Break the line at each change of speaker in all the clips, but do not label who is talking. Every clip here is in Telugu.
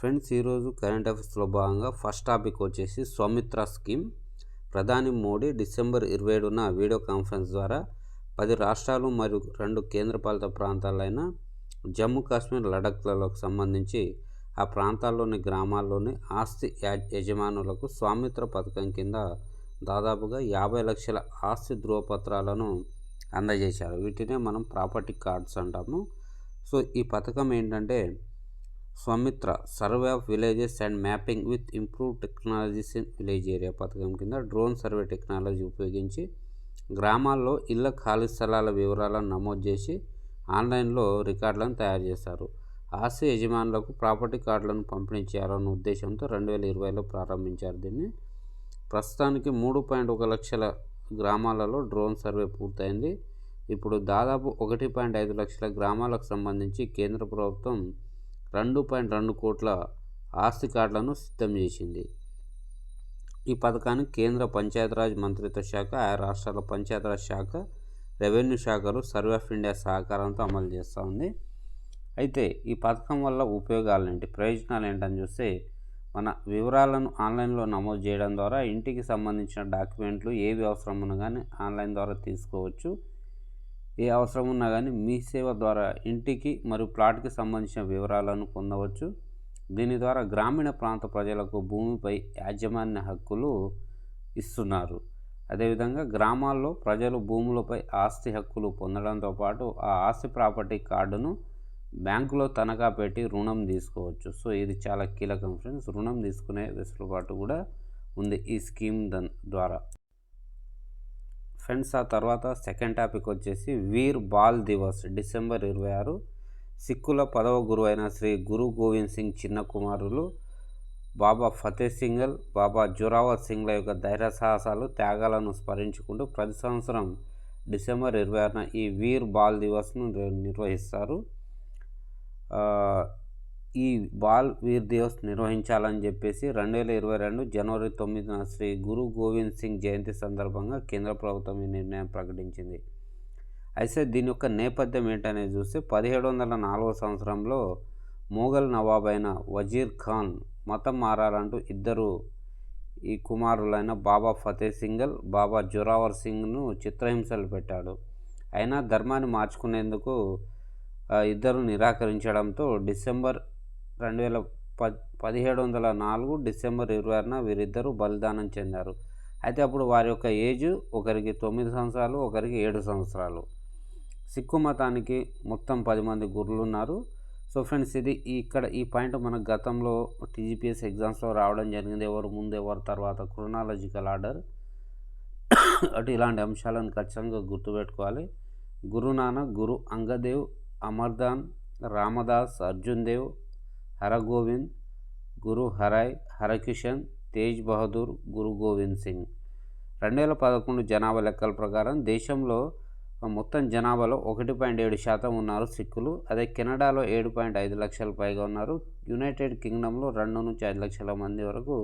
ఫ్రెండ్స్ ఈరోజు కరెంట్ అఫైర్స్లో భాగంగా ఫస్ట్ టాపిక్ వచ్చేసి స్వామిత్ర స్కీమ్. ప్రధాని మోడీ డిసెంబర్ ఇరవై ఏడున వీడియో కాన్ఫరెన్స్ ద్వారా పది రాష్ట్రాలు మరియు రెండు కేంద్రపాలిత ప్రాంతాలైన జమ్మూ కాశ్మీర్ లడఖ్లకు సంబంధించి ఆ ప్రాంతాల్లోని గ్రామాల్లోని ఆస్తి యజమానులకు స్వామిత్ర పథకం కింద దాదాపుగా యాభై లక్షల ఆస్తి ధృవపత్రాలను అందజేశారు. వీటినే మనం ప్రాపర్టీ కార్డ్స్ అంటాము. సో ఈ పథకం ఏంటంటే Swamitra survey of villages and mapping with improve technologies in village area పథకం కింద డ్రోన్ సర్వే టెక్నాలజీ ఉపయోగించి గ్రామాల్లో ఇళ్ళ ఖాళీ స్థలాల వివరాలను నమోదు చేసి ఆన్లైన్లో రికార్డులను తయారు చేస్తారు ఆస్తి యజమానులకు ప్రాపర్టీ కార్డులను పంపిణీ చేయాలన్న ఉద్దేశంతో రెండు వేల ఇరవైలో ప్రారంభించారు దీన్ని. ప్రస్తుతానికి మూడు పాయింట్ ఒక లక్షల గ్రామాలలో డ్రోన్ సర్వే పూర్తయింది. ఇప్పుడు దాదాపు ఒకటి పాయింట్ ఐదు లక్షల గ్రామాలకు సంబంధించి కేంద్ర ప్రభుత్వం రెండు పాయింట్ రెండు కోట్ల ఆస్తి కార్డులను సిద్ధం చేసింది. ఈ పథకాన్ని కేంద్ర పంచాయతీరాజ్ మంత్రిత్వ శాఖ ఆయా రాష్ట్రాల పంచాయతీరాజ్ శాఖ రెవెన్యూ శాఖలు సర్వే ఆఫ్ ఇండియా సహకారంతో అమలు చేస్తూ ఉంది. అయితే ఈ పథకం వల్ల ఉపయోగాలు ఏంటి? ప్రయోజనాలు ఏంటని చూస్తే మన వివరాలను ఆన్లైన్లో నమోదు చేయడం ద్వారా ఇంటికి సంబంధించిన డాక్యుమెంట్లు ఏవి అవసరం కానీ ఆన్లైన్ ద్వారా తీసుకోవచ్చు. ఏ అవసరం ఉన్నా కానీ మీ సేవ ద్వారా ఇంటికి మరియు ప్లాట్కి సంబంధించిన వివరాలను పొందవచ్చు. దీని ద్వారా గ్రామీణ ప్రాంత ప్రజలకు భూమిపై యాజమాన్య హక్కులు ఇస్తున్నారు. అదేవిధంగా గ్రామాల్లో ప్రజలు భూములపై ఆస్తి హక్కులు పొందడంతో పాటు ఆ ఆస్తి ప్రాపర్టీ కార్డును బ్యాంకులో తనఖా పెట్టి రుణం తీసుకోవచ్చు. సో ఇది చాలా కీలకం ఫ్రెండ్స్. రుణం తీసుకునే వెసులుబాటు కూడా ఉంది ఈ స్కీమ్ ద ద్వారా. ఫ్రెండ్స్ ఆ తర్వాత సెకండ్ టాపిక్ వచ్చేసి వీర్ బాల్ దివస్ డిసెంబర్ ఇరవై ఆరు. సిక్కుల పదవ గురువు అయిన శ్రీ గురు గోవింద్ సింగ్ చిన్న కుమారులు బాబా ఫతే సింగల్ బాబా జోరావర్ సింగ్ల యొక్క ధైర్య సాహసాలు త్యాగాలను స్మరించుకుంటూ ప్రతి సంవత్సరం డిసెంబర్ ఇరవై ఆరున ఈ వీర్ బాల్ దివస్ను నిర్వహిస్తారు. ఈ బాల్ వీర్ దివస్ నిర్వహించాలని చెప్పేసి రెండు వేల ఇరవై రెండు జనవరి తొమ్మిదిన శ్రీ గురు గోవింద్ సింగ్ జయంతి సందర్భంగా కేంద్ర ప్రభుత్వం ఈ నిర్ణయం ప్రకటించింది. అయితే దీని యొక్క నేపథ్యం ఏంటనేది చూస్తే పదిహేడు వందల నాలుగో సంవత్సరంలో మొఘల్ నవాబ్ అయిన వజీర్ ఖాన్ మతం మారాలంటూ ఇద్దరు ఈ కుమారులైన బాబా ఫతే సింగల్ బాబా జోరావర్ సింగ్ను చిత్రహింసలు పెట్టాడు. అయినా ధర్మాన్ని మార్చుకునేందుకు ఇద్దరు నిరాకరించడంతో డిసెంబర్ రెండు వేల ప పదిహేడు వందల నాలుగు డిసెంబర్ ఇరవై ఆరున వీరిద్దరూ బలిదానం చెందారు. అయితే అప్పుడు వారి యొక్క ఏజ్ ఒకరికి తొమ్మిది సంవత్సరాలు ఒకరికి ఏడు సంవత్సరాలు. సిక్కు మతానికి మొత్తం పది మంది గురులు ఉన్నారు సో ఫ్రెండ్స్ ఇది ఇక్కడ ఈ పాయింట్ మన గతంలో టీజీపీఎస్ ఎగ్జామ్స్లో రావడం జరిగింది. ఎవరు ముందు ఎవరు తర్వాత క్రొనాలజికల్ ఆర్డర్. అటు ఇలాంటి అంశాలను ఖచ్చితంగా గుర్తుపెట్టుకోవాలి. గురునానక్ గురు అంగదేవ్ అమర్దాన్ రామదాస్ అర్జున్ దేవ్ హరగోవింద్ గురు హరాయ్ హరకిషన్ తేజ్ బహదూర్ గురు గోవింద్ సింగ్. రెండు వేల పదకొండు జనాభా లెక్కల ప్రకారం దేశంలో మొత్తం జనాభాలో ఒకటి పాయింట్ ఏడు శాతం ఉన్నారు సిక్కులు. అదే కెనడాలో ఏడు పాయింట్ ఐదు లక్షల పైగా ఉన్నారు. యునైటెడ్ కింగ్డమ్లో రెండు నుంచి ఐదు లక్షల మంది వరకు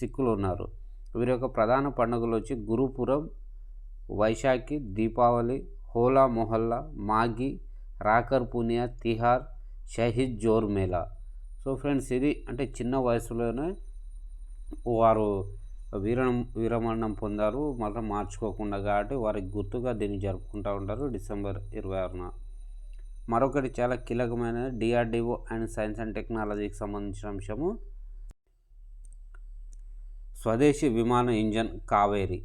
సిక్కులు ఉన్నారు. వీరి యొక్క ప్రధాన పండుగలు వచ్చి గురుపురం వైశాఖి దీపావళి హోలా మొహల్లా మాఘీ రాకర్ పునియా తిహార్ షహీద్ జోర్ మేళా. సో ఫ్రెండ్స్ ఇది అంటే చిన్న వయసులోనే వారు వీరం వీరమరణం పొందారు. మాత్రం మార్చుకోకుండా కాబట్టి వారికి గుర్తుగా దీన్ని జరుపుకుంటూ ఉంటారు డిసెంబర్ ఇరవై ఆరున. మరొకటి చాలా కీలకమైన డిఆర్డిఓ అండ్ సైన్స్ అండ్ టెక్నాలజీకి సంబంధించిన అంశము. స్వదేశీ విమాన ఇంజన్ కావేరి.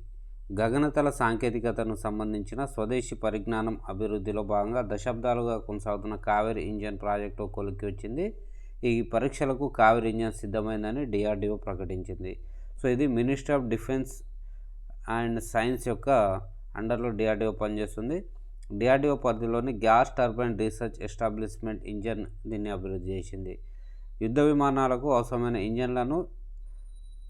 గగనతల సాంకేతికతను సంబంధించిన స్వదేశీ పరిజ్ఞానం అభివృద్ధిలో భాగంగా దశాబ్దాలుగా కొనసాగుతున్న కావేరి ఇంజన్ ప్రాజెక్టు కొలిక్కి వచ్చింది. ఈ పరీక్షలకు కావేరీ ఇంజన్ సిద్ధమైందని డిఆర్డిఓ ప్రకటించింది. సో ఇది minister of defence and science యొక్క అండర్లో డిఆర్డిఓ పనిచేస్తుంది. డిఆర్డిఓ పరిధిలోని gas turbine research establishment engine దీన్ని అభివృద్ధి చేసింది. యుద్ధ విమానాలకు అవసరమైన ఇంజన్లను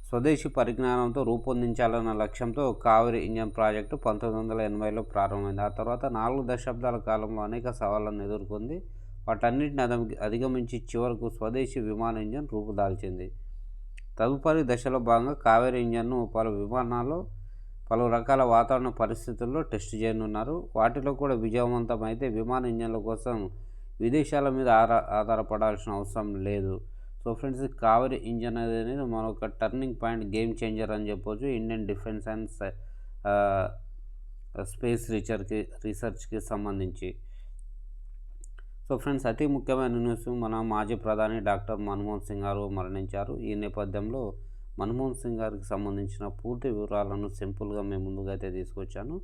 స్వదేశీ పరిజ్ఞానంతో రూపొందించాలన్న లక్ష్యంతో కావేరి ఇంజన్ ప్రాజెక్టు పంతొమ్మిది వందల ఎనభైలో ప్రారంభమైంది. ఆ తర్వాత నాలుగు దశాబ్దాల కాలంలో అనేక సవాళ్ళను ఎదుర్కొంది. వాటన్నిటిని అదం- అధిగమించి చివరకు స్వదేశీ విమాన ఇంజన్ రూపుదాల్చింది. తదుపరి దశలో భాగంగా కావేరి ఇంజన్ను పలు విమానాల్లో పలు రకాల వాతావరణ పరిస్థితుల్లో టెస్ట్ చేయనున్నారు. వాటిలో కూడా విజయవంతమైతే విమాన ఇంజన్ల కోసం విదేశాల మీద ఆరా ఆధారపడాల్సిన అవసరం లేదు. సో ఫ్రెండ్స్ కావేరీ ఇంజన్ అనేది మరొక టర్నింగ్ పాయింట్ గేమ్ చేంజర్ అని చెప్పొచ్చు. ఇండియన్ డిఫెన్స్ అండ్ స్పేస్ రీసెర్చ్కి రీసెర్చ్కి సంబంధించి. సో ఫ్రెండ్స్ అతి ముఖ్యమైన న్యూస్ మన మాజీ ప్రధాని డాక్టర్ మన్మోహన్ సింగ్ గారు మరణించారు. ఈ నేపథ్యంలో మన్మోహన్ సింగ్ గారికి సంబంధించిన పూర్తి వివరాలను సింపుల్గా మేము ముందుగా అయితే తీసుకొచ్చాను.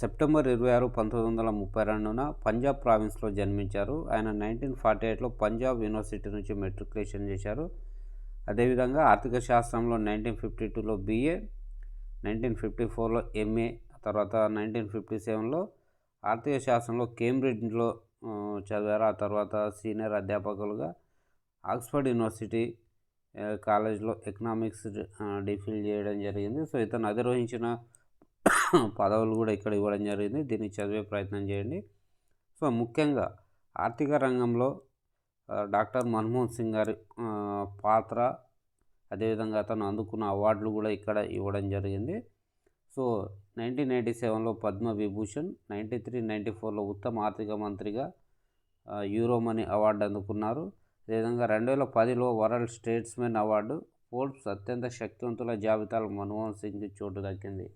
సెప్టెంబర్ ఇరవై ఆరు పంతొమ్మిది వందల ముప్పై రెండున పంజాబ్ ప్రావిన్స్లో జన్మించారు. ఆయన నైన్టీన్ ఫార్టీ ఎయిట్లో పంజాబ్ యూనివర్సిటీ నుంచి మెట్రికులేషన్ చేశారు. అదేవిధంగా ఆర్థిక శాస్త్రంలో నైన్టీన్ ఫిఫ్టీ టూలో బీఏ నైన్టీన్ ఫిఫ్టీ ఫోర్లో ఎంఏ తర్వాత నైన్టీన్ ఫిఫ్టీ సెవెన్లో ఆర్థిక శాస్త్రంలో కేంబ్రిడ్జ్లో చదివారు. ఆ తర్వాత సీనియర్ అధ్యాపకులుగా ఆక్స్ఫర్డ్ యూనివర్సిటీ కాలేజ్లో ఎకనామిక్స్ డిఫిల్ చేయడం జరిగింది. సో ఇతను అధిరోహించిన పదవులు కూడా ఇక్కడ ఇవ్వడం జరిగింది. దీన్ని చదివే ప్రయత్నం చేయండి. సో ముఖ్యంగా ఆర్థిక రంగంలో డాక్టర్ మన్మోహన్ సింగ్ గారి పాత్ర అదేవిధంగా అతను అందుకున్న అవార్డులు కూడా ఇక్కడ ఇవ్వడం జరిగింది. సో నైన్టీన్ నైంటీ సెవెన్లో Padma Vibhushan ninety three ninety ఫోర్లో ఉత్తమ ఆర్థిక మంత్రిగా యూరోమనీ అవార్డు అందుకున్నారు. అదేవిధంగా రెండు వేల పదిలో వరల్డ్ స్టేట్స్మెన్ అవార్డు ఫోర్బ్స్ అత్యంత శక్తివంతుల జాబితాలో మన్మోహన్ సింగ్కి చోటు దక్కింది.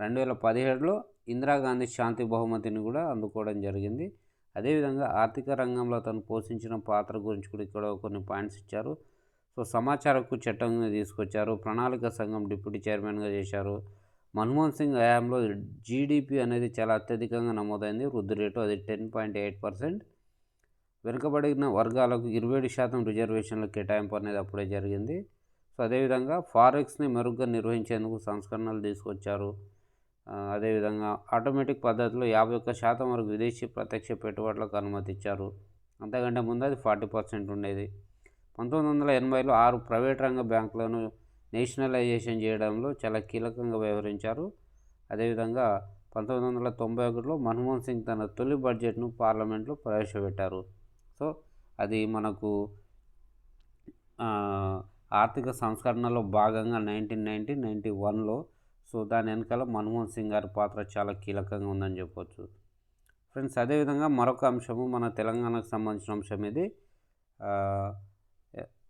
రెండు వేల పదిహేడులో ఇందిరాగాంధీ శాంతి బహుమతిని కూడా అందుకోవడం జరిగింది. అదేవిధంగా ఆర్థిక రంగంలో తను పోషించిన పాత్ర గురించి కూడా ఇక్కడ కొన్ని పాయింట్స్ ఇచ్చారు. సో సమాచారకు చట్టం తీసుకొచ్చారు. ప్రణాళిక సంఘం డిప్యూటీ చైర్మన్గా చేశారు. మన్మోహన్ సింగ్ హయాంలో జీడిపి అనేది చాలా అత్యధికంగా నమోదైంది. వృద్ధి రేటు అది టెన్ పాయింట్ ఎయిట్ పర్సెంట్ వెనుకబడిన వర్గాలకు ఇరవై ఏడు శాతం రిజర్వేషన్ల కేటాయింపు అనేది అప్పుడే జరిగింది. సో అదేవిధంగా ఫారెక్స్ని మెరుగ్గా నిర్వహించేందుకు సంస్కరణలు తీసుకొచ్చారు. అదేవిధంగా ఆటోమేటిక్ పద్ధతిలో యాభై ఒక్క శాతం వరకు విదేశీ ప్రత్యక్ష పెట్టుబడులకు అనుమతి ఇచ్చారు. అంతకంటే ముందు అది ఫార్టీ పర్సెంట్ ఉండేది. పంతొమ్మిది వందల ఎనభైలో ఆరు ప్రైవేట్ రంగ బ్యాంకులను నేషనలైజేషన్ చేయడంలో చాలా కీలకంగా వ్యవహరించారు. అదేవిధంగా పంతొమ్మిది వందల తొంభై ఒకటిలో మన్మోహన్ సింగ్ తన తొలి బడ్జెట్ను పార్లమెంట్లో ప్రవేశపెట్టారు. సో అది మనకు ఆర్థిక సంస్కరణలో భాగంగా నైన్టీన్ నైన్టీ నైంటీ వన్లో సో దాని వెనకాల మన్మోహన్ సింగ్ గారి పాత్ర చాలా కీలకంగా ఉందని చెప్పవచ్చు ఫ్రెండ్స్ అదేవిధంగా మరొక అంశము మన తెలంగాణకు సంబంధించిన అంశం ఇది.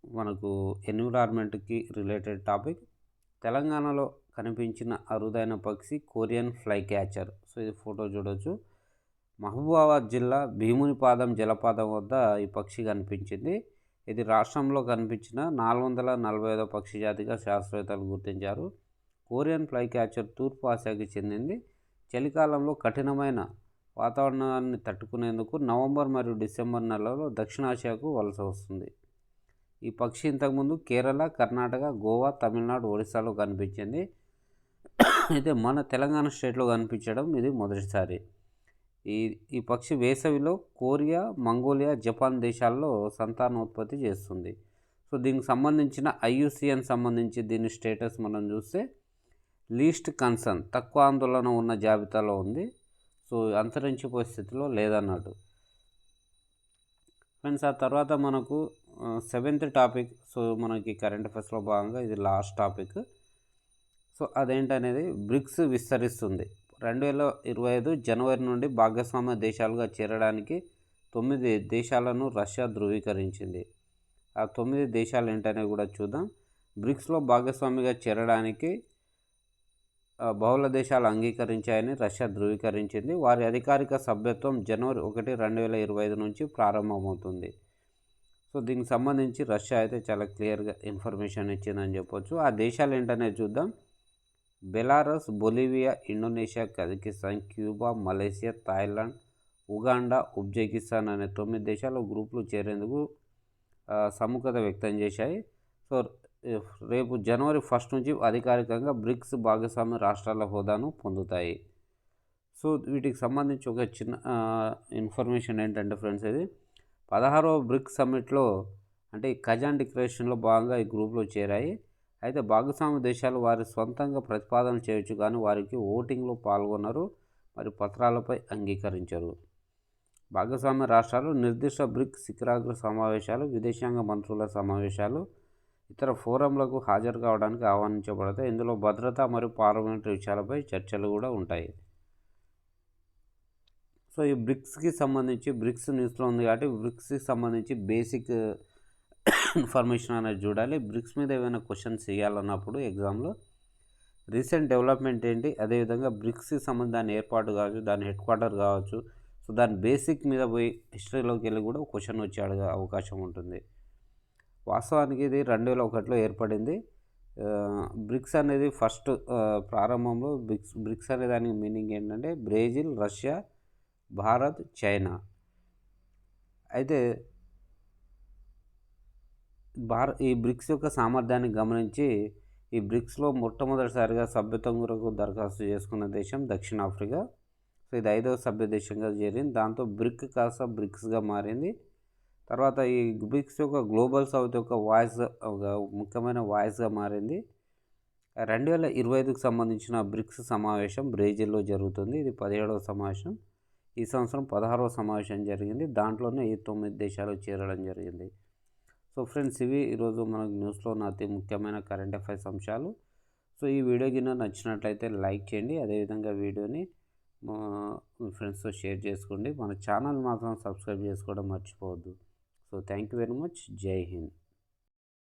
మనకు ఎన్విరాన్మెంట్కి రిలేటెడ్ టాపిక్. తెలంగాణలో కనిపించిన అరుదైన పక్షి కొరియన్ ఫ్లై క్యాచర్. సో ఇది ఫోటో చూడవచ్చు మహబూబాబాద్ జిల్లా భీమునిపాదం జలపాతం వద్ద ఈ పక్షి కనిపించింది. ఇది రాష్ట్రంలో కనిపించిన నాలుగు వందల నలభై ఐదో పక్షి జాతిగా శాస్త్రవేత్తలు గుర్తించారు. కొరియన్ ఫ్లై క్యాచర్ తూర్పు ఆసియాకి చెందింది. చలికాలంలో కఠినమైన వాతావరణాన్ని తట్టుకునేందుకు నవంబర్ మరియు డిసెంబర్ నెలలో దక్షిణాసియాకు వలస వస్తుంది. ఈ పక్షి ఇంతకుముందు కేరళ కర్ణాటక గోవా తమిళనాడు ఒడిశాలో కనిపించింది. అయితే మన తెలంగాణ స్టేట్లో కనిపించడం ఇది మొదటిసారి. ఈ ఈ పక్షి వేసవిలో కొరియా మంగోలియా జపాన్ దేశాల్లో సంతానోత్పత్తి చేస్తుంది. సో దీనికి సంబంధించిన ఐయుసిఎన్ సంబంధించి దీని స్టేటస్ మనం చూస్తే లీస్ట్ కన్సర్న్ తక్కువ ఆందోళన ఉన్న జాబితాలో ఉంది. సో అంతరించిపోయే స్థితిలో లేదన్నట్టు ఫ్రెండ్స్ ఆ తర్వాత మనకు సెవెంత్ టాపిక్. సో మనకి కరెంట్ అఫేర్స్లో భాగంగా ఇది లాస్ట్ టాపిక్. సో అదేంటనేది బ్రిక్స్ విస్తరిస్తుంది. రెండు వేల ఇరవై ఐదు జనవరి నుండి భాగస్వామ్య దేశాలుగా చేరడానికి తొమ్మిది దేశాలను రష్యా ధృవీకరించింది. ఆ తొమ్మిది దేశాలు ఏంటనేవి కూడా చూద్దాం. బ్రిక్స్లో భాగస్వామిగా చేరడానికి బహుళ దేశాలు అంగీకరించాయని రష్యా ధృవీకరించింది. వారి అధికారిక సభ్యత్వం జనవరి ఒకటి రెండు వేల ఇరవై ఐదు నుంచి ప్రారంభమవుతుంది. సో దీనికి సంబంధించి రష్యా అయితే చాలా క్లియర్గా ఇన్ఫర్మేషన్ ఇచ్చిందని చెప్పొచ్చు. ఆ దేశాలు ఏంటనేది చూద్దాం. Belarus Bolivia Indonesia Kazakhstan Cuba Malaysia Thailand Uganda Uzbekistan అనే తొమ్మిది దేశాలు గ్రూపులు చేరేందుకు సముఖత వ్యక్తం చేశాయి. సో రేపు జనవరి ఫస్ట్ నుంచి అధికారికంగా బ్రిక్స్ భాగస్వామ్య రాష్ట్రాల హోదాను పొందుతాయి. సో వీటికి సంబంధించి ఒక చిన్న ఇన్ఫర్మేషన్ ఏంటంటే ఫ్రెండ్స్ ఇది. పదహారవ బ్రిక్స్ సమ్మిట్లో అంటే ఈ కజాన్ డిక్లరేషన్లో భాగంగా ఈ గ్రూప్లో చేరాయి. అయితే భాగస్వామ్య దేశాలు వారి సొంతంగా ప్రతిపాదన చేయొచ్చు కానీ వారికి ఓటింగ్లో పాల్గొన్నారు మరి పత్రాలపై అంగీకరించరు. భాగస్వామ్య రాష్ట్రాలు నిర్దిష్ట బ్రిక్స్ శిఖరాగ్ర సమావేశాలు విదేశాంగ మంత్రుల సమావేశాలు ఇతర ఫోరంలకు హాజరు కావడానికి ఆహ్వానించబడతాయి. ఇందులో భద్రత మరియు పార్లమెంటరీ విషయాలపై చర్చలు కూడా ఉంటాయి. సో ఈ బ్రిక్స్కి సంబంధించి బ్రిక్స్ న్యూస్లో ఉంది కాబట్టి బ్రిక్స్కి సంబంధించి బేసిక్ ఇన్ఫర్మేషన్ అనేది చూడాలి. బ్రిక్స్ మీద ఏమైనా క్వశ్చన్స్ చేయాలన్నప్పుడు ఎగ్జామ్లో రీసెంట్ డెవలప్మెంట్ ఏంటి? అదేవిధంగా బ్రిక్స్కి సంబంధించి దాని ఏర్పాటు కావచ్చు దాని హెడ్ క్వార్టర్ కావచ్చు. సో దాని బేసిక్ మీద పోయి హిస్టరీలోకి వెళ్ళి కూడా క్వశ్చన్ వచ్చే అడిగే అవకాశం ఉంటుంది. వాస్తవానికి ఇది రెండు వేల ఒకటిలో ఏర్పడింది. బ్రిక్స్ అనేది ఫస్ట్ ప్రారంభంలో బ్రిక్స్ బ్రిక్స్ అనే దానికి మీనింగ్ ఏంటంటే బ్రెజిల్ రష్యా భారత్ చైనా. అయితే భార ఈ బ్రిక్స్ యొక్క సామర్థ్యాన్ని గమనించి ఈ బ్రిక్స్లో మొట్టమొదటిసారిగా సభ్యత్వం కొరకు దరఖాస్తు చేసుకున్న దేశం దక్షిణాఫ్రికా. సో ఇది ఐదవ సభ్య దేశంగా చేరింది దాంతో బ్రిక్ కాస్త బ్రిక్స్గా మారింది. తర్వాత ఈ బ్రిక్స్ యొక్క గ్లోబల్ సౌత్ యొక్క వాయిస్ ఒక ముఖ్యమైన వాయిస్గా మారింది. రెండు వేల ఇరవై ఐదుకు సంబంధించిన బ్రిక్స్ సమావేశం బ్రెజిల్లో జరుగుతుంది. ఇది పదిహేడవ సమావేశం. ఈ సంవత్సరం పదహారవ సమావేశం జరిగింది. దాంట్లోనే ఈ తొమ్మిది దేశాలు చేరడం జరిగింది. సో ఫ్రెండ్స్ ఇవి ఈరోజు మనకు న్యూస్లో ఉన్న అతి ముఖ్యమైన కరెంట్ అఫైర్స్ అంశాలు. సో ఈ వీడియో కింద నచ్చినట్లయితే లైక్ చేయండి. అదేవిధంగా వీడియోని మీ ఫ్రెండ్స్తో షేర్ చేసుకోండి. మన ఛానల్ మాత్రం సబ్స్క్రైబ్ చేసుకోవడం మర్చిపోవద్దు. So thank you very much. జై హింద్.